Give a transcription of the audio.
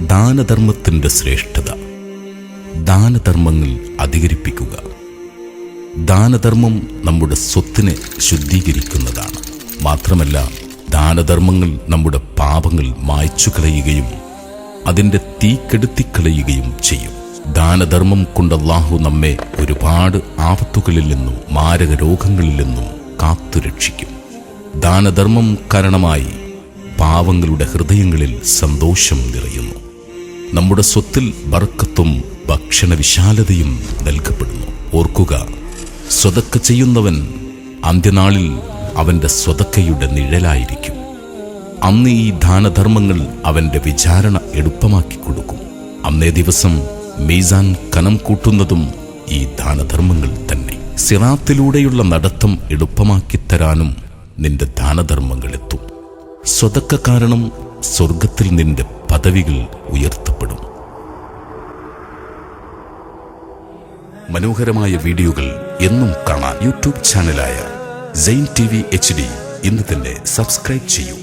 ദാനധർമ്മത്തിന്റെ ശ്രേഷ്ഠത. ദാനധർമ്മങ്ങൾ അധികരിപ്പിക്കുക. ദാനധർമ്മം നമ്മുടെ സ്വത്തിനെ ശുദ്ധീകരിക്കുന്നതാണ്. മാത്രമല്ല ദാനധർമ്മങ്ങൾ നമ്മുടെ പാപങ്ങൾ മായ്ച്ചു കളയുകയും അതിന്റെ തീക്കെടുത്തിക്കളയുകയും ചെയ്യും. ദാനധർമ്മം കൊണ്ട് അള്ളാഹു നമ്മെ ഒരുപാട് ആപത്തുകളിൽ നിന്നും മാരക രോഗങ്ങളിൽ നിന്നും കാത്തുരക്ഷിക്കും. ദാനധർമ്മം കാരണമായി പാവങ്ങളുടെ ഹൃദയങ്ങളിൽ സന്തോഷം നിറയുന്നു. നമ്മുടെ സ്വത്തിൽ ബർക്കത്തും ഭക്ഷണ വിശാലതയും നൽകപ്പെടുന്നു. ഓർക്കുക സ്വതക്ക ചെയ്യുന്നവൻ അന്ത്യനാളിൽ അവന്റെ സ്വതക്കയുടെ നിഴലായിരിക്കും. അന്ന് ഈ ദാനധർമ്മങ്ങൾ അവന്റെ വിചാരണ എളുപ്പമാക്കി കൊടുക്കും. അന്നേ ദിവസം മീസാൻ കനം കൂട്ടുന്നതും ഈ ദാനധർമ്മങ്ങൾ തന്നെ. സിറാത്തിലൂടെയുള്ള നടത്തം എളുപ്പമാക്കി തരാനും നിന്റെ ദാനധർമ്മങ്ങൾ എത്തും. സ്വതക്ക കാരണം സ്വർഗത്തിൽ നിന്റെ പദവികൾ ഉയർത്തപ്പെടും. മനോഹരമായ വീഡിയോകൾ എന്നും കാണാൻ YouTube ചാനലായ Zain T V H D ഇന്ന് തന്നെ സബ്സ്ക്രൈബ് ചെയ്യൂ.